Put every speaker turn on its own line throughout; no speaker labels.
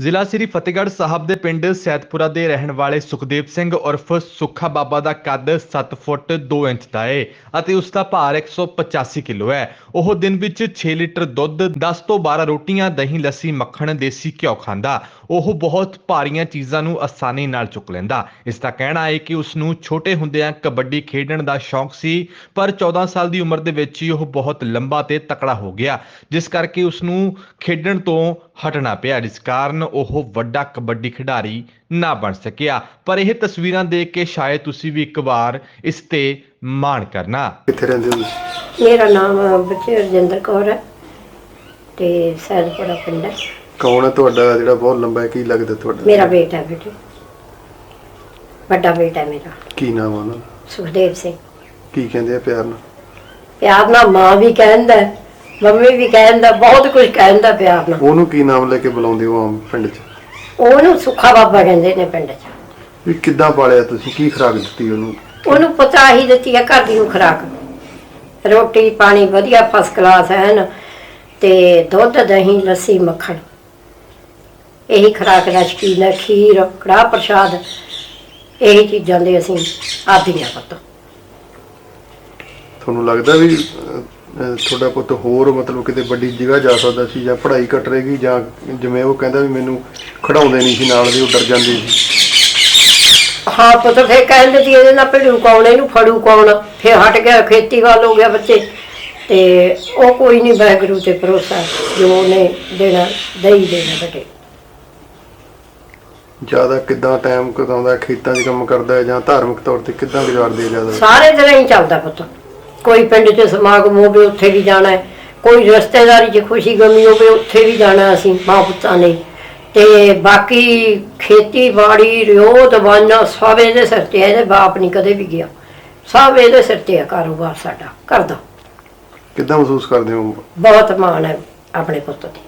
ਜ਼ਿਲ੍ਹਾ ਸ੍ਰੀ ਫਤਿਹਗੜ੍ਹ ਸਾਹਿਬ ਦੇ ਪਿੰਡ ਸੈਦਪੁਰਾ ਦੇ ਰਹਿਣ ਵਾਲੇ ਸੁਖਦੇਵ ਸਿੰਘ ਉਰਫ ਸੁੱਖਾ ਬਾਬਾ ਦਾ ਕੱਦ 7 ਫੁੱਟ 2 ਇੰਚ ਦਾ ਹੈ ਅਤੇ ਉਸ ਦਾ ਭਾਰ 185 ਕਿਲੋ ਹੈ। ਉਹ ਦਿਨ ਵਿੱਚ 6 ਲੀਟਰ ਦੁੱਧ 10 ਤੋਂ 12 ਰੋਟੀਆਂ, ਦਹੀਂ, ਲੱਸੀ, ਮੱਖਣ, ਦੇਸੀ ਘਿਓ ਖਾਂਦਾ। ਉਹ ਬਹੁਤ ਭਾਰੀਆਂ ਚੀਜ਼ਾਂ ਨੂੰ ਆਸਾਨੀ ਨਾਲ ਚੁੱਕ ਲੈਂਦਾ। ਇਸ ਦਾ ਕਹਿਣਾ ਹੈ ਕਿ ਉਸ ਨੂੰ ਛੋਟੇ ਹੁੰਦਿਆਂ ਕਬੱਡੀ ਖੇਡਣ ਦਾ ਸ਼ੌਂਕ ਸੀ, ਪਰ 14 ਸਾਲ ਦੀ ਉਮਰ ਦੇ ਵਿੱਚ ਹੀ ਉਹ ਬਹੁਤ ਲੰਬਾ ਤੇ ਤਕੜਾ ਹੋ ਗਿਆ, ਜਿਸ ਕਰਕੇ ਉਸ ਨੂੰ ਖੇਡਣ ਤੋਂ ਹਟਣਾ ਪਿਆ। ਜਿਸ ਕਾਰਨ ਉਹ ਵੱਡਾ ਕਬੱਡੀ ਖਿਡਾਰੀ ਨਾ ਬਣ ਸਕਿਆ। ਪਰ ਇਹ ਤਸਵੀਰਾਂ ਦੇਖ ਕੇ ਸ਼ਾਇਦ ਤੁਸੀਂ ਵੀ ਇੱਕ ਵਾਰ ਇਸ ਤੇ ਮਾਣ ਕਰਨਾ।
ਕਿੱਥੇ ਰਹਿੰਦੇ ਹੋ ਤੁਸੀਂ?
ਮੇਰਾ ਨਾਮ ਬੱਚੇ ਰਜਿੰਦਰ ਕੌਰ ਹੈ ਤੇ ਸੈਦਪੁਰਾ ਪਿੰਡ ਹੈ।
ਕੌਣ ਹੈ ਤੁਹਾਡਾ? ਜਿਹੜਾ ਬਹੁਤ ਲੰਬਾ ਹੈ ਕੀ ਲੱਗਦਾ ਤੁਹਾਡਾ?
ਮੇਰਾ ਬੇਟਾ ਹੈ ਬੇਟੇ। ਵੱਡਾ ਬੇਟਾ ਹੈ ਮੇਰਾ।
ਕੀ ਨਾਮ ਹੈ ਉਹਨਾਂ ਦਾ?
ਸੁਖਦੇਵ ਸਿੰਘ।
ਕੀ ਕਹਿੰਦੇ ਆ ਪਿਆਰ ਨਾਲ?
ਪਿਆਰ ਨਾਲ ਮਾਂ ਵੀ ਕਹਿੰਦਾ ਹੈ, ਮੰਮੀ ਵੀ ਕਹਿੰਦਾ ਬਹੁਤ ਕੁਝ ਕਹਿੰਦਾ ਪਿਆਰ ਨਾਲ।
ਉਹਨੂੰ ਕੀ ਨਾਮ ਲੈ ਕੇ ਬੁਲਾਉਂਦੇ ਹੋ ਆਮ ਪਿੰਡ 'ਚ?
ਉਹਨੂੰ ਸੁੱਖਾ ਬਾਬਾ ਕਹਿੰਦੇ ਨੇ ਪਿੰਡ 'ਚ।
ਵੀ ਕਿੱਦਾਂ ਪਾਲਿਆ ਤੁਸੀਂ? ਕੀ ਖੁਰਾਕ ਦਿੱਤੀ ਉਹਨੂੰ?
ਉਹਨੂੰ ਪਤਾ ਹੀ ਦਿੱਤੀ ਹੈ ਘਰ ਦੀ ਨੂੰ ਖੁਰਾਕ। ਰੋਟੀ ਪਾਣੀ ਵਧੀਆ ਫਸਟ ਕਲਾਸ ਹੈ ਨਾ ਤੇ ਦੁੱਧ ਦਹੀਂ ਲੱਸੀ ਮੱਖਣ। ਇਹੀ ਖੁਰਾਕ ਦਾ ਸ਼ਕੀਨ ਹੈ ਖੀਰ ਕੜਾਹ ਪ੍ਰਸ਼ਾਦ। ਇਹੀ ਚੀਜ਼ਾਂ ਦੇ ਅਸੀਂ ਆਦੀ ਹਾਂ ਪੁੱਤ।
ਤੁਹਾਨੂੰ ਲੱਗਦਾ ਵੀ ਅਹ, ਤੁਹਾਡਾ ਪੁੱਤ ਹੋਰ ਮਤਲਬ ਕਿਤੇ ਵੱਡੀ ਜਗ੍ਹਾ ਜਾ ਸਕਦਾ ਸੀ ਜਾਂ ਪੜ੍ਹਾਈ ਘਟ ਰਹੇਗੀ ਜਾਂ ਜਿਵੇਂ ਉਹ ਕਹਿੰਦਾ ਵੀ ਮੈਨੂੰ ਖੜਾਉਂਦੇ ਨਹੀਂ ਸੀ ਨਾਲ ਦੇ ਉਹ ਡਰ ਜਾਂਦੇ ਸੀ।
ਹਾਂ ਪੁੱਤ ਫੇਰ ਕਹਿੰਦੇ ਸੀ ਇਹਦੇ ਨਾਲ ਭਿੜੂ ਕੌਣ ਇਹਨੂੰ ਫੜੂ ਕੌਣ? ਫੇਰ ਹਟ ਗਿਆ ਖੇਤੀ ਵੱਲ ਹੋ ਗਿਆ ਬੱਚੇ। ਤੇ ਉਹ ਕੋਈ ਨਹੀਂ ਵਾਹਿਗੁਰੂ ਤੇ ਭਰੋਸਾ ਜੋ ਉਹਨੇ ਦੇਣਾ ਦਈ ਦੇਣਾ ਬੇਟੇ।
ਜ਼ਿਆਦਾ ਕਿੱਦਾਂ ਟਾਈਮ ਕਟਾਉਂਦਾ ਖੇਤਾਂ 'ਚ ਕੰਮ ਕਰਦਾ ਹੈ ਜਾਂ ਧਾਰਮਿਕ ਤੌਰ ਤੇ ਕਿੱਦਾਂ ਗੁਜ਼ਾਰਦੇ ਜ਼ਿਆਦਾ?
ਸਾਰੇ ਤਰ੍ਹਾਂ ਹੀ ਚੱਲਦਾ ਪੁੱਤ। ਕੋਈ ਪਿੰਡ 'ਚ ਸਮਾਗਮ ਹੋਵੇ ਉੱਥੇ ਵੀ ਜਾਣਾ ਹੈ। ਕੋਈ ਰਿਸ਼ਤੇਦਾਰੀ 'ਚ ਖੁਸ਼ੀ ਗਮੀ ਹੋਵੇ ਉੱਥੇ ਵੀ ਜਾਣਾ ਅਸੀਂ ਮਾਂ ਪੁੱਤਾਂ ਨੇ। ਤੇ ਬਾਕੀ ਖੇਤੀਬਾੜੀ ਰਿਓ ਦਵਾਨਾ ਸਭ ਇਹਦੇ ਸਿਰ ਤੇ ਹੈ ਇਹਦੇ ਬਾਪ ਨਹੀਂ ਕਦੇ ਵੀ ਗਿਆ। ਸਭ ਇਹਦੇ ਸਿਰ ਤੇ ਹੈ ਕਾਰੋਬਾਰ ਸਾਡਾ ਕਰਦਾ।
ਕਿੱਦਾਂ ਮਹਿਸੂਸ ਕਰਦੇ ਹੋ?
ਬਹੁਤ ਮਾਣ ਹੈ ਆਪਣੇ ਪੁੱਤ ਤੇ।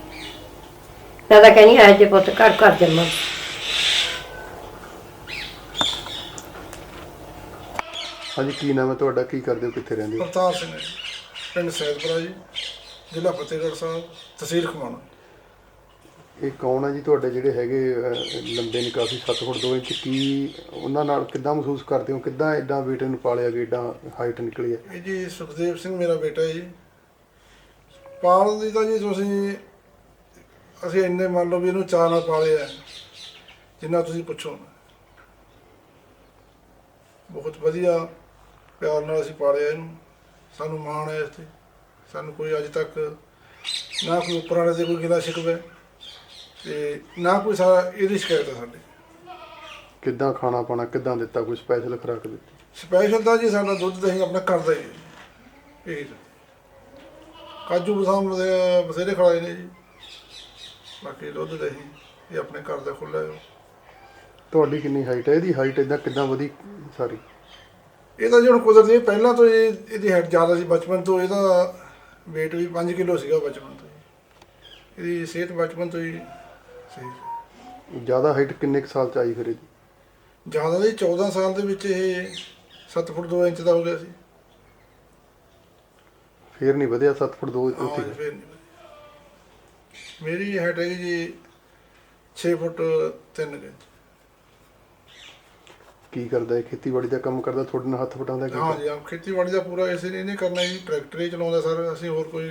ਮੈਂ ਤਾਂ ਕਹਿੰਦੀ ਐ ਜੇ ਪੁੱਤ ਘਰ ਘਰ ਜੰਮਣ।
ਹਾਂਜੀ ਕੀ ਨਾਮ ਹੈ ਤੁਹਾਡਾ? ਕੀ ਕਰਦੇ ਹੋ? ਕਿੱਥੇ ਰਹਿੰਦੇ ਹੋ?
ਅਵਤਾਰ ਸਿੰਘ ਹੈ ਜੀ, ਪਿੰਡ ਸੈਦਪੁਰਾ ਜੀ ਜ਼ਿਲ੍ਹਾ ਫਤਿਹਗੜ੍ਹ ਸਾਹਿਬ ਤਹਿਸੀਲ ਖਮਾਣਾ।
ਇਹ ਕੌਣ ਹੈ ਜੀ ਤੁਹਾਡੇ ਜਿਹੜੇ ਹੈਗੇ ਅਹ, ਲੰਬੇ ਨੇ ਕਾਫੀ 7 ਫੁੱਟ 2 ਇੰਚ? ਕੀ ਉਹਨਾਂ ਨਾਲ ਕਿੱਦਾਂ ਮਹਿਸੂਸ ਕਰਦੇ ਹੋ? ਕਿੱਦਾਂ ਐਡਾ ਬੇਟੇ ਨੂੰ ਪਾਲਿਆ ਗਿਆ ਐਡਾ ਹਾਈਟ ਨਿਕਲੀ ਹੈ?
ਇਹ ਜੀ ਸੁਖਦੇਵ ਸਿੰਘ ਮੇਰਾ ਬੇਟਾ ਹੈ ਜੀ। ਪਾਲਣ ਦੀ ਤਾਂ ਜੀ ਤੁਸੀਂ ਅਸੀਂ ਇੰਨੇ ਮੰਨ ਲਓ ਵੀ ਇਹਨੂੰ ਚਾਅ ਨਾਲ ਪਾਲਿਆ ਜਿੰਨਾ ਤੁਸੀਂ ਪੁੱਛੋ। ਬਹੁਤ ਵਧੀਆ ਪਿਆਰ ਨਾਲ ਅਸੀਂ ਪਾਲਿਆ ਇਹਨੂੰ। ਸਾਨੂੰ ਮਾਣ ਹੈ ਇਸ ਤੇ। ਸਾਨੂੰ ਕੋਈ ਅੱਜ ਤੱਕ ਨਾ ਕੋਈ ਉੱਪਰ ਵਾਲੇ ਦੇ ਕੋਈ ਗਿਲਾ ਸ਼ਿਕਵੇ ਤੇ ਨਾ ਕੋਈ ਸਾ ਇਹਦੀ ਸ਼ਿਕਾਇਤ ਹੈ ਸਾਡੇ।
ਕਿੱਦਾਂ ਖਾਣਾ ਪਾਣਾ ਕਿੱਦਾਂ ਦਿੱਤਾ ਕੋਈ ਸਪੈਸ਼ਲ ਖੁਰਾਕ ਦਿੱਤੀ?
ਸਪੈਸ਼ਲ ਤਾਂ ਜੀ ਸਾਡਾ ਦੁੱਧ ਦਹੀਂ ਆਪਣਾ ਘਰ ਦਾ ਹੀ ਹੈ। ਇਹ ਕਾਜੂ ਬਦਾਮ ਦੇ ਬਥੇਰੇ ਖਵਾਏ ਨੇ ਜੀ। ਬਾਕੀ ਦੁੱਧ ਦਹੀਂ ਇਹ ਆਪਣੇ ਘਰ ਦਾ ਖੁੱਲਾ ਹੈ।
ਤੁਹਾਡੀ ਕਿੰਨੀ ਹਾਈਟ ਹੈ? ਇਹਦੀ ਹਾਈਟ ਇਦਾਂ ਕਿੱਦਾਂ ਵਧੀ? ਸਾਰੀ
ਇਹ ਤਾਂ ਜੀ ਹੁਣ ਕੁਦਰਤੀ ਪਹਿਲਾਂ ਤੋਂ ਇਹ ਇਹਦੀ ਹਾਈਟ ਜ਼ਿਆਦਾ ਸੀ ਬਚਪਨ ਤੋਂ ਇਹਦਾ weight ਵੀ 5 ਕਿਲੋ ਸੀਗਾ ਬਚਪਨ ਤੋਂ ਹੀ। ਇਹਦੀ ਸਿਹਤ ਬਚਪਨ ਤੋਂ ਹੀ ਸਹੀ ਸੀ।
ਜ਼ਿਆਦਾ ਹਾਈਟ ਕਿੰਨੇ ਕੁ ਸਾਲ ਚ ਆਈ ਫਿਰ ਇਹਦੀ?
ਜ਼ਿਆਦਾ ਦੀ 14 ਸਾਲ ਦੇ ਵਿੱਚ ਇਹ 7 ਫੁੱਟ 2 ਇੰਚ ਦਾ ਹੋ ਗਿਆ ਸੀ।
ਫੇਰ ਨਹੀਂ ਵਧਿਆ 7 ਫੁੱਟ 2
ਹਾਂ
ਉੱਥੇ?
ਜੀ, ਫਿਰ ਨਹੀਂ ਵਧੀ। ਮੇਰੀ ਹਾਈਟ ਹੈਗੀ ਜੀ 6 ਫੁੱਟ 3 ਇੰਚ।
ਕੀ ਕਰਦਾ ਹੈ ਖੇਤੀਬਾੜੀ ਦਾ ਕੰਮ ਕਰਦਾ ਤੁਹਾਡੇ ਨਾਲ ਹੱਥ ਵਟਾਉਂਦਾ ਕੀ
ਹਾਂ ਜੀ ਆਪ ਖੇਤੀਬਾੜੀ ਦਾ ਪੂਰਾ ਇਸੇ ਨੇ ਇਹਨੇ ਕਰਨਾ ਜੀ ਟਰੈਕਟਰ ਹੀ ਚਲਾਉਂਦਾ ਸਰ ਅਸੀਂ ਹੋਰ ਕੋਈ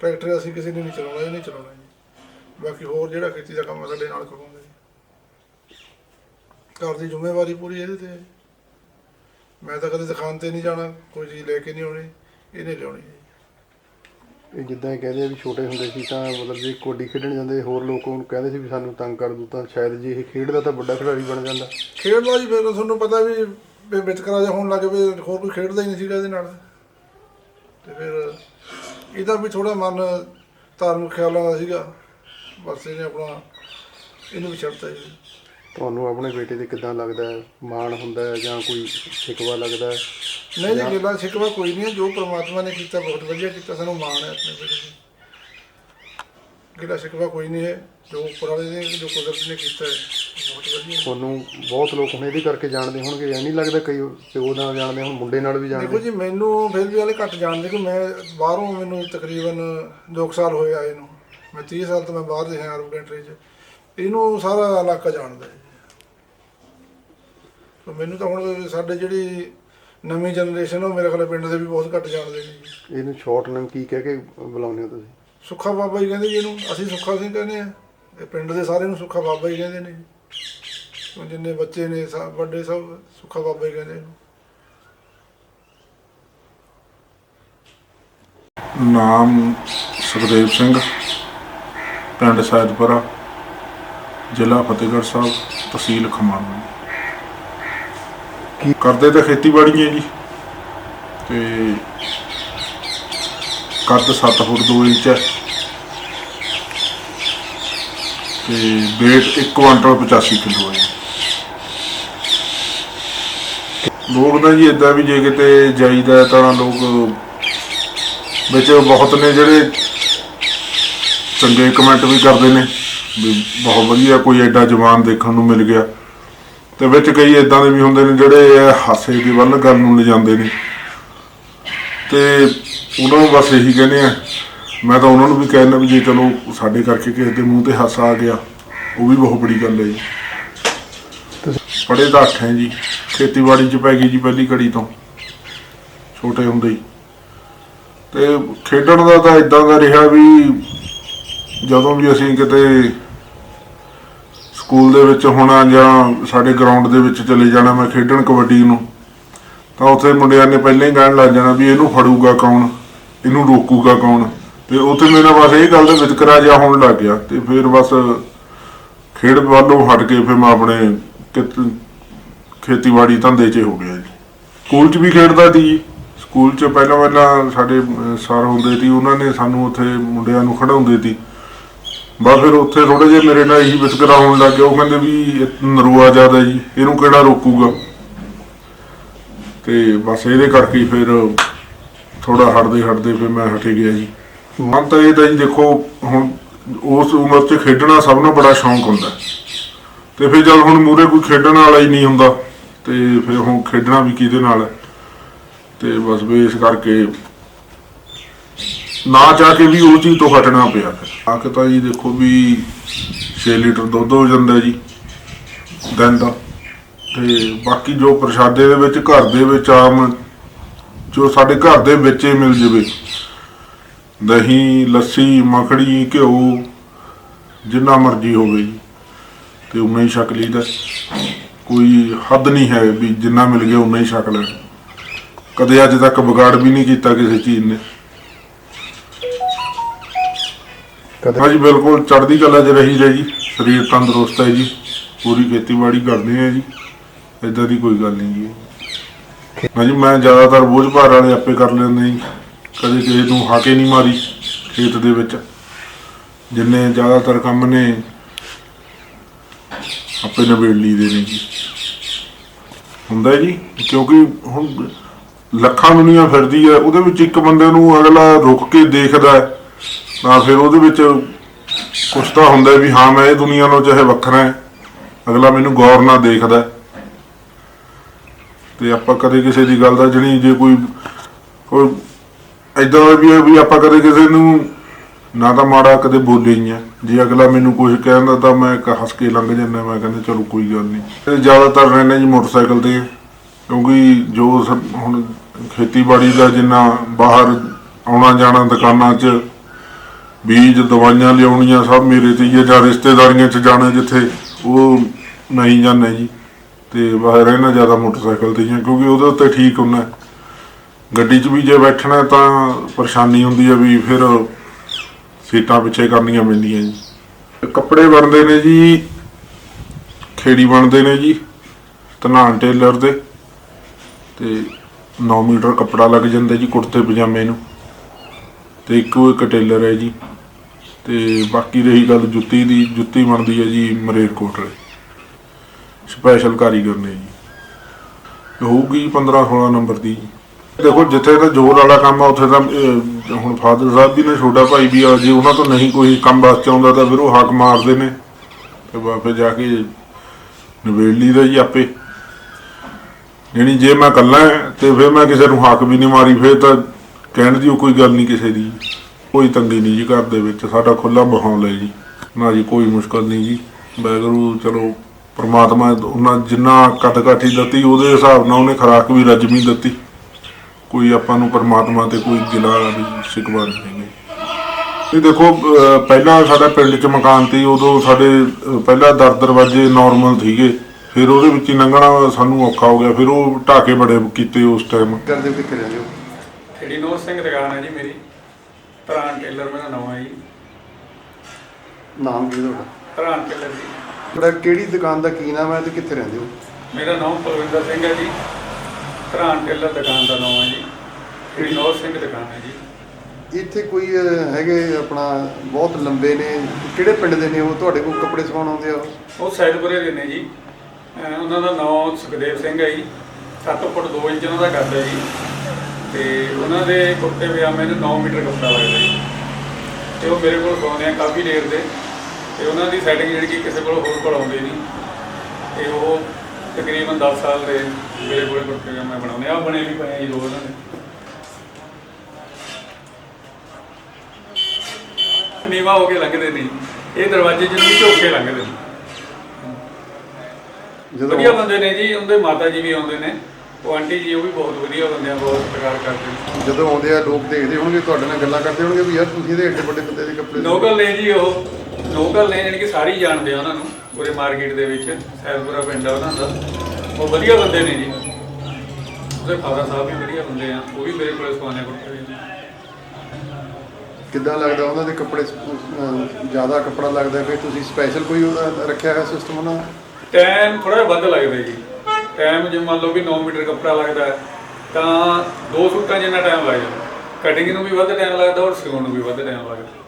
ਟਰੈਕਟਰ ਅਸੀਂ ਕਿਸੇ ਨੇ ਨਹੀਂ ਚਲਾਉਣਾ ਇਹ ਨਹੀਂ ਚਲਾਉਣਾ ਜੀ ਬਾਕੀ ਹੋਰ ਜਿਹੜਾ ਖੇਤੀ ਦਾ ਕੰਮ ਹੈ ਸਾਡੇ ਨਾਲ ਕਰਵਾਉਂਦੇ ਜੀ ਘਰ ਦੀ ਜ਼ਿੰਮੇਵਾਰੀ ਪੂਰੀ ਇਹਦੇ ਤੇ ਹੈ। ਮੈਂ ਤਾਂ ਕਦੇ ਦੁਕਾਨ ਤੇ ਨਹੀਂ ਜਾਣਾ ਕੋਈ ਚੀਜ਼ ਲੈ ਕੇ ਨਹੀਂ ਆਉਣੀ ਇਹਨੇ ਲਿਆਉਣੀ ਹੈ ਜੀ।
ਇਹ ਜਿੱਦਾਂ ਇਹ ਕਹਿੰਦੇ ਆ ਵੀ ਛੋਟੇ ਹੁੰਦੇ ਸੀ ਤਾਂ ਮਤਲਬ ਜੇ ਕੋਡੀ ਖੇਡਣ ਜਾਂਦੇ ਹੋਰ ਲੋਕ ਉਹਨੂੰ ਕਹਿੰਦੇ ਸੀ ਵੀ ਸਾਨੂੰ ਤੰਗ ਕਰ ਦੂ ਤਾਂ ਸ਼ਾਇਦ ਜੇ ਇਹ ਖੇਡਦਾ ਤਾਂ ਵੱਡਾ ਖਿਡਾਰੀ ਬਣ ਜਾਂਦਾ।
ਖੇਡਦਾ ਜੀ ਫਿਰ ਤੁਹਾਨੂੰ ਪਤਾ ਵੀ ਵੀ ਵਿਤਕਰਾ ਜਿਹਾ ਹੋਣ ਲੱਗੇ ਵੀ ਹੋਰ ਕੋਈ ਖੇਡਦਾ ਹੀ ਨਹੀਂ ਸੀਗਾ ਇਹਦੇ ਨਾਲ। ਤੇ ਫਿਰ ਇਹਦਾ ਵੀ ਥੋੜਾ ਮਨ ਧਾਰਮਿਕ ਖਿਆਲਾਂ ਦਾ ਸੀਗਾ। ਬਸ ਇਹਨੇ ਆਪਣਾ ਇਹਨੂੰ ਵੀ ਛੱਡਤਾ ਜੀ।
ਤੁਹਾਨੂੰ ਆਪਣੇ ਬੇਟੇ ਤੇ ਕਿੱਦਾਂ ਲੱਗਦਾ ਹੈ? ਮਾਣ ਹੁੰਦਾ ਹੈ ਜਾਂ ਕੋਈ ਸ਼ਿਕਵਾ ਲੱਗਦਾ ਹੈ?
ਨਹੀਂ ਜੀ ਗਿਲਾ ਸ਼ਿਕਵਾ ਕੋਈ ਨਹੀਂ ਹੈ ਜੋ ਪ੍ਰਮਾਤਮਾ ਨੇ ਕੀਤਾ ਬਹੁਤ ਵਧੀਆ ਕੀਤਾ ਸਾਨੂੰ ਮਾਣ ਹੈ ਆਪਣੇ ਬੇਟੇ ਤੇ ਗਿਲਾ ਸ਼ਿਕਵਾ ਕੋਈ ਨਹੀਂ ਹੈ ਜੋ ਉੱਪਰ ਵਾਲੇ ਨੇ ਜੋ ਕੁਦਰਤ ਨੇ ਕੀਤਾ ਹੈ ਬਹੁਤ ਵਧੀਆ।
ਤੁਹਾਨੂੰ ਬਹੁਤ ਲੋਕ ਹੁਣ ਇਹਦੇ ਕਰਕੇ ਜਾਣਦੇ ਹੋਣਗੇ ਐ ਨਹੀਂ ਲੱਗਦਾ ਕਈ ਪਿਓ ਨਾਲ ਜਾਣਦੇ ਹੁਣ ਮੁੰਡੇ ਨਾਲ ਵੀ
ਦੇਖੋ
ਜਾਣਦੇ
ਜੀ ਮੈਨੂੰ ਫਿਰ ਵੀ ਵਾਲੇ ਘੱਟ ਜਾਣਦੇ ਕਿ ਮੈਂ ਬਾਹਰੋਂ ਮੈਨੂੰ ਤਕਰੀਬਨ 2 ਸਾਲ ਹੋਏ ਆਏ ਨੂੰ ਮੈਂ 30 ਸਾਲ ਤੋਂ ਮੈਂ ਬਾਹਰ ਰਿਹਾ ਅਰਬ ਕੰਟਰੀ 'ਚ। ਇਹਨੂੰ ਸਾਰਾ ਇਲਾਕਾ ਜਾਣਦਾ ਹੈ। ਤੇ ਮੈਨੂੰ ਤਾਂ ਹੁਣ ਸਾਡੇ ਜਿਹੜੀ ਨਵੀਂ ਜਨਰੇਸ਼ਨ ਉਹ ਮੇਰੇ ਖਿਆਲ ਪਿੰਡ ਦੇ ਵੀ ਬਹੁਤ ਘੱਟ ਜਾਣਦੇ ਨੇ। ਜੀ
ਇਹਨੂੰ ਸ਼ਾਰਟ ਨੇਮ ਕੀ ਕਹਿ ਕੇ ਬੁਲਾਉਂਦੇ ਹੋ ਤੁਸੀਂ?
ਸੁੱਖਾ ਬਾਬਾ ਜੀ ਕਹਿੰਦੇ ਜੀ ਇਹਨੂੰ ਅਸੀਂ ਸੁੱਖਾ ਸਿੰਘ ਕਹਿੰਦੇ ਆ। ਇਹ ਪਿੰਡ ਦੇ ਸਾਰੇ ਨੂੰ ਸੁੱਖਾ ਬਾਬਾ ਜੀ ਕਹਿੰਦੇ ਨੇ। ਜੀ ਹੁਣ ਜਿੰਨੇ ਬੱਚੇ ਨੇ ਸਭ ਵੱਡੇ ਸਭ ਸੁੱਖਾ ਬਾਬਾ ਹੀ ਕਹਿੰਦੇ ਇਹਨੂੰ
ਨਾਮ ਸੁਖਦੇਵ ਸਿੰਘ ਪਿੰਡ ਸੈਦਪੁਰਾ ਜ਼ਿਲ੍ਹਾ ਫਤਿਹਗੜ੍ਹ ਸਾਹਿਬ ਤਹਿਸੀਲ ਖਮਾਣੋ। ਕੀ ਕਰਦੇ ਤਾਂ ਖੇਤੀਬਾੜੀ ਹੈ ਜੀ। ਤੇ ਕੱਦ 7 ਫੁੱਟ 2 ਇੰਚ ਹੈ। ਤੇ weight 1 ਕੁਆਂਟਲ 85 ਕਿਲੋ ਹੈ ਲੋਕ ਨਾ ਜੀ ਇਦਾਂ ਵੀ ਜੇ ਕਿਤੇ ਜਾਈਦਾ ਤਾਂ ਲੋਕ ਵਿੱਚ ਬਹੁਤ ਨੇ ਜਿਹੜੇ ਚੰਗੇ ਕਮੈਂਟ ਵੀ ਕਰਦੇ ਨੇ, ਵੀ ਬਹੁਤ ਵਧੀਆ ਕੋਈ ਐਡਾ ਜਵਾਨ ਦੇਖਣ ਨੂੰ ਮਿਲ ਗਿਆ। ਤੇ ਵਿੱਚ ਕਈ ਇਦਾਂ ਦੇ ਵੀ ਹੁੰਦੇ ਨੇ ਜਿਹੜੇ ਇਹ ਹਾਸੇ ਦੀ ਵੱਲ ਕਰਨ ਨੂੰ ਲਿਜਾਂਦੇ ਨੇ। ਤੇ ਉਹਨਾਂ ਨੂੰ ਬਸ ਇਹੀ ਕਹਿੰਦੇ ਆ, ਮੈਂ ਤਾਂ ਉਹਨਾਂ ਨੂੰ ਵੀ ਕਹਿੰਦਾ ਵੀ ਜੇ ਚਲੋ ਸਾਡੇ ਕਰਕੇ ਕਿਸੇ ਦੇ ਮੂੰਹ ਤੇ ਹਾਸਾ ਆ ਗਿਆ, ਉਹ ਵੀ ਬਹੁਤ ਬੜੀ ਗੱਲ ਹੈ ਜੀ। ਪੜੇ ਤਾਂ ਅੱਠ ਹੈ ਜੀ, ਖੇਤੀਬਾੜੀ 'ਚ ਪੈ ਗਈ ਜੀ ਪਹਿਲੀ ਕੜੀ ਤੋਂ, ਛੋਟੇ ਹੁੰਦੇ ਹੀ। ਤੇ ਖੇਡਣ ਦਾ ਤਾਂ ਇਦਾਂ ਦਾ ਰਿਹਾ ਵੀ ਜਦੋਂ ਵੀ ਅਸੀਂ ਕਿਤੇ ਸਕੂਲ ਦੇ ਵਿੱਚ ਹੋਣਾ ਜਾਂ ਸਾਡੇ ਗਰਾਊਂਡ ਦੇ ਵਿੱਚ ਚਲੇ ਜਾਣਾ ਮੈਂ ਖੇਡਣ ਕਬੱਡੀ ਨੂੰ, ਤਾਂ ਉੱਥੇ ਮੁੰਡਿਆਂ ਨੇ ਪਹਿਲਾਂ ਹੀ ਕਹਿਣ ਲੱਗ ਜਾਣਾ ਵੀ ਇਹਨੂੰ ਫੜੂਗਾ ਕੌਣ, ਇਹਨੂੰ ਰੋਕੂਗਾ ਕੌਣ? ਤੇ ਉੱਥੇ ਮੇਰਾ ਬਸ ਇਹ ਗੱਲ ਦਾ ਵਿਤਕਰਾ ਜਿਹਾ ਹੋਣ ਲੱਗ ਗਿਆ ਤੇ ਫਿਰ ਬਸ ਖੇਡ ਵੱਲੋਂ ਹਟ ਕੇ ਫਿਰ ਮੈਂ ਆਪਣੇ ਕਿਤ- ਖੇਤੀਬਾੜੀ ਧੰਦੇ 'ਚ ਹੋ ਗਿਆ ਜੀ। ਸਕੂਲ 'ਚ ਵੀ ਖੇਡਦਾ ਸੀ ਜੀ। ਸਕੂਲ 'ਚ ਪਹਿਲਾਂ ਪਹਿਲਾਂ ਸਾਡੇ ਸਰ ਹੁੰਦੇ ਸੀ, ਉਹਨਾਂ ਨੇ ਸਾਨੂੰ ਉੱਥੇ ਮੁੰਡਿਆਂ ਨੂੰ ਖੜਾਉਂਦੇ ਸੀ। ਬਸ ਫਿਰ ਉੱਥੇ ਥੋੜੇ ਜਿਹਾ ਮੇਰੇ ਨਾਲ ਇਹੀ ਵਿਤਕਰਾ ਹੋਣ ਲੱਗ ਗਿਆ। ਉਹ ਕਹਿੰਦੇ ਵੀ ਇਹ ਨਰੂਆ ਜ਼ਿਆਦਾ ਜੀ, ਇਹਨੂੰ ਕਿਹੜਾ ਰੋਕੂਗਾ? ਤੇ ਬਸ ਇਹਦੇ ਕਰਕੇ ਫਿਰ ਥੋੜਾ ਹਟਦੇ ਹਟਦੇ ਫਿਰ ਮੈਂ ਹਟੇ ਗਿਆ ਜੀ। ਮਨ ਤਾਂ ਇਹ ਤਾਂ ਜੀ ਦੇਖੋ, ਹੁਣ ਉਸ ਉਮਰ 'ਚ ਖੇਡਣਾ ਸਭ ਨੂੰ ਬੜਾ ਸ਼ੌਂਕ ਹੁੰਦਾ। ਤੇ ਫਿਰ ਜਦ ਹੁਣ ਮੂਰੇ ਕੋਈ ਖੇਡਣ ਵਾਲਾ ਹੀ ਨਹੀਂ ਹੁੰਦਾ। ਤੇ ਫਿਰ ਹੁਣ ਖੇਡਣਾ ਵੀ ਕਿਹਦੇ ਨਾਲ ਹੈ? ਤੇ ਬਸ ਵੀ ਇਸ ਕਰਕੇ ਨਾ ਚਾਹ ਕੇ ਵੀ ਉਹ ਚੀਜ਼ ਤੋਂ ਹਟਣਾ ਪਿਆ ਫਿਰ। ਆ ਕੇ ਤਾਂ ਜੀ ਦੇਖੋ ਵੀ 6 ਲੀਟਰ ਦੁੱਧ ਹੋ ਜਾਂਦਾ ਜੀ ਦਿਨ ਦਾ ਤੇ ਬਾਕੀ ਜੋ ਪ੍ਰਸ਼ਾਦੇ ਦੇ ਵਿੱਚ, ਘਰ ਦੇ ਵਿੱਚ ਆਮ, ਜੋ ਸਾਡੇ ਘਰ ਦੇ ਵਿੱਚ ਹੀ ਮਿਲ ਜਵੇ। ਦਹੀਂ, ਲੱਸੀ, ਮੱਖਣੀ, ਘਿਓ, ਜਿੰਨਾ ਮਰਜ਼ੀ ਹੋਵੇ ਜੀ। ਤੇ ਉਨਾ ਹੀ ਛਕ ਲਈਦਾ। ਕੋਈ ਹੱਦ ਨਹੀਂ ਹੈ ਵੀ ਜਿੰਨਾ ਮਿਲ ਗਿਆ ਉਨਾ ਹੀ ਛਕ ਲੈ ਕਦੇ ਅੱਜ ਤੱਕ ਵਿਗਾੜ ਵੀ ਨਹੀਂ ਕੀਤਾ ਕਿਸੇ ਚੀਜ਼ ਨੇ।
ਕਦੇ?
ਹਾਂਜੀ, ਬਿਲਕੁਲ, ਚੜ੍ਹਦੀ ਕਲਾ 'ਚ ਰਹੀ ਹੈ ਜੀ। ਸਰੀਰ ਤੰਦਰੁਸਤ ਹੈ ਜੀ। ਪੂਰੀ ਖੇਤੀਬਾੜੀ ਕਰਦੇ ਆ ਜੀ। ਇਦਾਂ ਦੀ ਕੋਈ ਗੱਲ ਨਹੀਂ ਜੀ। ਹਾਂਜੀ, ਮੈਂ ਜ਼ਿਆਦਾਤਰ ਬੋਝ ਭਾਰ ਵਾਲੇ ਆਪੇ ਕਰ ਲੈਂਦੇ ਜੀ। ਕਦੇ ਕਿਸੇ ਨੂੰ ਹਾਕੇ ਨਹੀਂ ਮਾਰੀ ਖੇਤ ਦੇ ਵਿੱਚ। ਜਿੰਨੇ ਜ਼ਿਆਦਾਤਰ ਕੰਮ ਨੇ, ਆਪੇ ਨਿਬੇੜ ਲਈਦੇ ਨੇ ਜੀ। ਹੁੰਦਾ ਜੀ, ਕਿਉਂਕਿ ਹੁਣ ਲੱਖਾਂ ਦੁਨੀਆ ਫਿਰਦੀ ਹੈ। ਉਹਦੇ ਵਿੱਚ ਇੱਕ ਬੰਦੇ ਨੂੰ ਅਗਲਾ ਰੁਕ ਕੇ ਦੇਖਦਾ ਹੈ। ਤਾਂ ਫਿਰ ਉਹਦੇ ਵਿੱਚ ਕੁਛ ਤਾਂ ਹੁੰਦਾ ਵੀ ਹਾਂ, ਮੈਂ ਇਹ ਦੁਨੀਆ ਨਾਲੋਂ ਚਾਹੇ ਵੱਖਰਾ ਹੈ, ਅਗਲਾ ਮੈਨੂੰ ਗੌਰ ਨਾਲ ਦੇਖਦਾ ਤੇ ਆਪਾਂ ਕਦੇ ਕਿਸੇ ਦੀ ਗੱਲ ਦਾ ਜਣੀ, ਜੇ ਕੋਈ ਕੋਈ ਐਦਾਂ ਦਾ ਵੀ ਹੈ ਵੀ ਆਪਾਂ ਕਦੇ ਕਿਸੇ ਨੂੰ ਨਾ ਤਾਂ ਮਾੜਾ ਕਦੇ ਬੋਲੇ ਹੀ ਆ। ਜੇ ਅਗਲਾ ਮੈਨੂੰ ਕੁਝ ਕਹਿੰਦਾ ਤਾਂ ਮੈਂ ਇੱਕ ਹੱਸ ਕੇ ਲੰਘ ਜਾਂਦਾ, ਮੈਂ ਕਹਿੰਦਾ ਚਲੋ ਕੋਈ ਗੱਲ ਨਹੀਂ। ਜ਼ਿਆਦਾਤਰ ਰਹਿੰਦੇ ਜੀ ਮੋਟਰਸਾਈਕਲ ਤੇ, ਕਿਉਂਕਿ ਜੋ ਹੁਣ ਖੇਤੀਬਾੜੀ ਦਾ ਜਿੰਨਾ ਬਾਹਰ ਆਉਣਾ ਜਾਣਾ ਦੁਕਾਨਾਂ 'ਚ ਬੀਜ ਦਵਾਈਆਂ ਲਿਆਉਣੀਆਂ ਸਭ ਮੇਰੇ ਤੇ ਹੀ ਹੈ, ਜਾਂ ਰਿਸ਼ਤੇਦਾਰੀਆਂ 'ਚ ਜਾਣਾ ਜਿੱਥੇ ਉਹ ਨਹੀਂ ਜਾਂਦੇ ਜੀ। ਤੇ ਬਾਹਰ ਰਹਿਣਾ ਜ਼ਿਆਦਾ ਮੋਟਰਸਾਈਕਲ ਤੇ ਹੀ ਹੈ ਕਿਉਂਕਿ ਉਹਦੇ ਉੱਤੇ ਠੀਕ ਹੁੰਦਾ। ਗੱਡੀ 'ਚ ਵੀ ਜੇ ਬੈਠਣਾ ਤਾਂ ਪਰੇਸ਼ਾਨੀ ਹੁੰਦੀ ਹੈ ਵੀ ਫਿਰ ਸੀਟਾਂ ਪਿੱਛੇ ਕਰਨੀਆਂ ਪੈਂਦੀਆਂ ਜੀ। ਕੱਪੜੇ ਬਣਦੇ ਨੇ ਜੀ, ਖੇੜੀ ਬਣਦੇ ਨੇ ਜੀ, ਧਨਾਨ ਟੇਲਰ ਦੇ। ਤੇ 9 ਮੀਟਰ ਕੱਪੜਾ ਲੱਗ ਜਾਂਦਾ ਜੀ ਕੁੜਤੇ ਪਜਾਮੇ ਨੂੰ। ਤੇ ਇੱਕੋ ਇੱਕ ਟੇਲਰ ਹੈ ਜੀ। ਤੇ ਬਾਕੀ ਰਹੀ ਗੱਲ ਜੁੱਤੀ ਦੀ, ਜੁੱਤੀ ਬਣਦੀ ਹੈ ਜੀ ਮਰੇਰਕੋਟਲੇ ਸਪੈਸ਼ਲ ਕਾਰੀਗਰ ਨੇ ਜੀ। ਇਹ ਹੋਊਗੀ 15 16 ਨੰਬਰ ਦੀ ਦੇਖੋ, ਜਿੱਥੇ ਤਾਂ ਜ਼ੋਰ ਵਾਲਾ ਕੰਮ ਆ, ਉੱਥੇ ਤਾਂ ਹੁਣ ਫਾਦਰ ਸਾਹਿਬ ਵੀ ਨੇ, ਛੋਟਾ ਭਾਈ ਵੀ ਆ, ਜੇ ਉਹਨਾਂ ਤੋਂ ਨਹੀਂ ਕੋਈ ਕੰਮ ਵਾਸਤੇ ਆਉਂਦਾ ਤਾਂ ਫਿਰ ਉਹ ਹੱਕ ਮਾਰਦੇ ਨੇ। ਤੇ ਬਾ ਜਾ ਕੇ ਨਵੇੜ ਲਈਦਾ ਜੀ ਆਪੇ। ਯਾਨੀ ਜੇ ਮੈਂ ਇਕੱਲਾ ਹਾਂ ਤੇ ਫਿਰ ਮੈਂ ਕਿਸੇ ਨੂੰ ਹੱਕ ਵੀ ਨਹੀਂ ਮਾਰੀ, ਫਿਰ ਤਾਂ ਕਹਿਣ ਦੀ ਉਹ ਕੋਈ ਗੱਲ ਨਹੀਂ ਕਿਸੇ ਦੀ। ਕੋਈ ਤੰਗੀ ਨਹੀਂ ਜੀ ਘਰ ਦੇ ਵਿੱਚ। ਸਾਡਾ ਖੁੱਲਾ ਮਾਹੌਲ ਹੈ ਜੀ। ਨਾ ਜੀ ਕੋਈ ਮੁਸ਼ਕਲ ਨਹੀਂ ਜੀ। ਵੈਗਰੂ ਚਲੋ, ਪਰਮਾਤਮਾ ਉਹਨਾਂ ਜਿੰਨਾ ਕੱਦ ਕਾਠੀ ਦਿੱਤੀ, ਉਹਦੇ ਹਿਸਾਬ ਨਾਲ ਉਹਨੇ ਖਰਾਕ ਵੀ ਰਜਮੀ ਦਿੱਤੀ। ਕੋਈ ਆਪਾਂ ਨੂੰ ਪਰਮਾਤਮਾ ਤੇ ਕੋਈ ਗਿਲਾ ਵੀ ਸ਼ਿਕਵਾ ਨਹੀਂ ਇਹ ਦੇਖੋ ਪਹਿਲਾਂ ਸਾਡਾ ਪਿੰਡ 'ਚ ਮਕਾਨ ਸੀ, ਉਦੋਂ ਸਾਡੇ ਪਹਿਲਾਂ ਦਰ ਦਰਵਾਜ਼ੇ ਨਾਰਮਲ ਸੀਗੇ। ਫਿਰ ਉਹਦੇ ਵਿੱਚ ਹੀ ਲੰਘਣਾ ਸਾਨੂੰ ਔਖਾ ਹੋ ਗਿਆ। ਫਿਰ ਉਹ ਢਾਕੇ ਬੜੇ ਕੀਤੇ ਉਸ ਟਾਈਮ
ਕਰਦੇ ਹੋ ਕਿੱਥੇ ਰਹਿੰਦੇ ਹੋ
ਖੇੜੀ ਨੋਰ ਸਿੰਘ ਦੁਕਾਨ ਹੈ ਜੀ ਮੇਰੀ ਭਰਾਨ ਟੇਲਰ ਮੇਰਾ ਨਾਮ ਹੈ ਜੀ।
ਨਾਮ ਕੀ ਤੁਹਾਡਾ?
ਭਰਾਨ ਟੇਲਰ ਜੀ।
ਤੁਹਾਡਾ ਕਿਹੜੀ ਦੁਕਾਨ ਦਾ ਕੀ ਨਾਮ ਹੈ ਤੇ ਕਿੱਥੇ ਰਹਿੰਦੇ ਹੋ?
ਮੇਰਾ ਨਾਮ ਪਲਵਿੰਦਰ ਸਿੰਘ ਹੈ ਜੀ। ਭਰਾਨ ਟੇਲਰ ਦੁਕਾਨ ਦਾ ਨਾਮ ਹੈ ਜੀ। ਖੇੜੀ ਨੋਰ ਸਿੰਘ ਦੁਕਾਨ ਹੈ ਜੀ।
ਇੱਥੇ ਕੋਈ ਹੈਗੇ ਆਪਣਾ ਬਹੁਤ ਲੰਬੇ ਨੇ। ਕਿਹੜੇ ਪਿੰਡ ਦੇ ਨੇ ਉਹ? ਤੁਹਾਡੇ ਕੋਲ ਕੱਪੜੇ ਸਵਾਉਣ ਆਉਂਦੇ ਆ
ਉਹ? ਸੈਦਪੁਰੇ ਦੇ ਨੇ ਜੀ। ਉਹਨਾਂ ਦਾ ਨਾਮ ਸੁਖਦੇਵ ਸਿੰਘ ਹੈ ਜੀ। 7 ਫੁੱਟ 2 ਇੰਚ ਉਹਨਾਂ ਦਾ ਕੱਦ ਹੈ ਜੀ। ਤੇ ਉਹਨਾਂ ਦੇ ਕੁੜਤੇ ਪਜਾਮੇ ਨੂੰ 9 ਮੀਟਰ ਕੱਪੜਾ ਲੱਗਦਾ ਜੀ। ਤੇ ਉਹ ਮੇਰੇ ਕੋਲ ਸਵਾਉਂਦੇ ਆ ਕਾਫੀ ਦੇਰ ਦੇ। ਤੇ ਉਹਨਾਂ ਦੀ ਸੈਟਿੰਗ ਜਿਹੜੀ ਕਿ ਕਿਸੇ ਕੋਲ ਹੋਰ ਕੋਲ ਆਉਂਦੀ ਨਹੀਂ। ਤੇ ਉਹ ਤਕਰੀਬਨ 10 ਸਾਲ ਦੇ ਮੇਰੇ ਕੋਲ ਕੁੜਤੇ ਪਜਾਮੇ ਬਣਾਉਂਦੇ। ਆ ਬਣੇ ਵੀ ਪਏ ਆ ਜੀ ਦੋ ਉਹਨਾਂ ਦੇ। ਨੀਵਾ ਹੋ ਕੇ ਲੰਘਦੇ ਨੇ। ਇਹ ਦਰਵਾਜ਼ੇ ਜਿਹਨੂੰ ਝੋਕ ਕੇ ਲੰਘਦੇ ਨੇ।
ਜਦੋਂ
ਵਧੀਆ ਬੰਦੇ ਨੇ ਜੀ ਉਹਦੇ ਮਾਤਾ ਜੀ ਵੀ ਆਉਂਦੇ ਨੇ। ਉਹ ਆਂਟੀ ਜੀ ਉਹ ਵੀ ਬਹੁਤ ਵਧੀਆ ਬੰਦੇ ਆ ਬਹੁਤ ਸਤਿਕਾਰ ਕਰਦੇ
ਜਦੋਂ ਆਉਂਦੇ ਆ ਲੋਕ ਦੇਖਦੇ ਹੋਣਗੇ ਤੁਹਾਡੇ ਨਾਲ ਗੱਲਾਂ ਕਰਦੇ ਹੋਣਗੇ ਵੀ ਯਾਰ ਤੁਸੀਂ ਇਹਦੇ ਏਡੇ ਵੱਡੇ ਬੰਦੇ ਦੇ ਕੱਪੜੇ
ਲੋਕਲ ਨੇ ਜੀ ਉਹ ਲੋਕਲ ਨੇ ਜਾਣੀ ਕਿ ਸਾਰੇ ਹੀ ਜਾਣਦੇ ਆ ਉਹਨਾਂ ਨੂੰ ਪੂਰੇ ਮਾਰਕੀਟ ਦੇ ਵਿੱਚ ਸੈਦਪੁਰਾ ਪਿੰਡ ਆ ਉਹਨਾਂ ਦਾ। ਉਹ ਵਧੀਆ ਬੰਦੇ ਨੇ ਜੀ। ਉਹਦੇ ਫਾਦਰ ਸਾਹਿਬ ਵੀ ਵਧੀਆ ਬੰਦੇ ਆ ਉਹ ਵੀ ਮੇਰੇ ਕੋਲੇ ਸਵਾਨੇ ਕੁੱਟਦੇ ਨੇ
ਕਿੱਦਾਂ ਲੱਗਦਾ ਉਹਨਾਂ ਦੇ ਕੱਪੜੇ ਜ਼ਿਆਦਾ ਕੱਪੜਾ ਲੱਗਦਾ ਫਿਰ ਤੁਸੀਂ ਸਪੈਸ਼ਲ ਕੋਈ ਰੱਖਿਆ ਹੋਇਆ ਸਿਸਟਮ ਉਹਨਾਂ ਦਾ?
ਟਾਈਮ ਥੋੜਾ ਜਿਹਾ ਵੱਧ ਲੱਗਦਾ ਜੀ। ਟਾਈਮ ਜੇ ਮੰਨ ਲਓ ਵੀ 9 ਮੀਟਰ ਕੱਪੜਾ ਲੱਗਦਾ ਹੈ, ਤਾਂ ਦੋ ਸੂਟਾਂ ਜਿੰਨਾ ਟਾਈਮ ਲੱਗ ਜਾਂਦਾ। ਕਟਿੰਗ ਨੂੰ ਵੀ ਵੱਧ ਟਾਈਮ ਲੱਗਦਾ ਔਰ ਸਿਉਣ ਨੂੰ ਵੀ ਵੱਧ ਟਾਈਮ ਲੱਗਦਾ।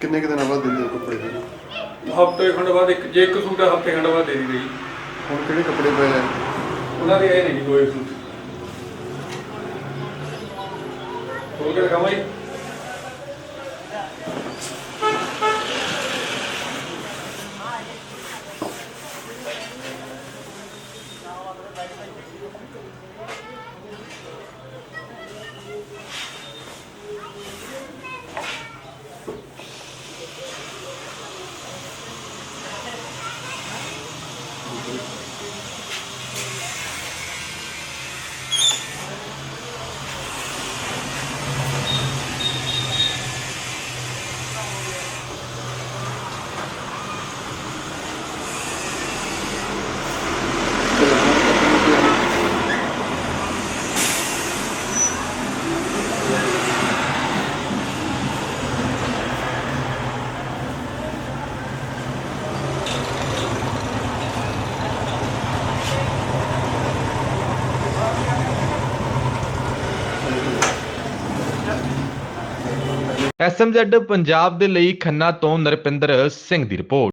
ਕਿੰਨੇ ਕੁ ਦਿਨਾਂ ਬਾਅਦ ਦਿੰਦੇ ਹੋ ਕੱਪੜੇ ਫਿਰ?
ਹਫ਼ਤੇ ਖੰਡ ਬਾਅਦ ਇੱਕ ਜੇ ਇੱਕ ਸੂਟ ਹਫ਼ਤੇ ਖੰਡ ਬਾਅਦ ਦੇ ਦੀ ਗਈ
ਹੁਣ ਕਿਹੜੇ ਕੱਪੜੇ ਪਏ ਆ?
ਉਹਨਾਂ ਦੇ ਇਹ ਨਹੀਂ ਕੋਈ ਸੂਟ। ਹੋਰ ਕਿਹੜਾ ਕੰਮ ਹੈ ਜੀ?
ਐਸਐਮਜ਼ੈਡ ਪੰਜਾਬ ਦੇ ਲਈ ਖੰਨਾ ਤੋਂ ਨਰਪਿੰਦਰ ਸਿੰਘ ਦੀ ਰਿਪੋਰਟ।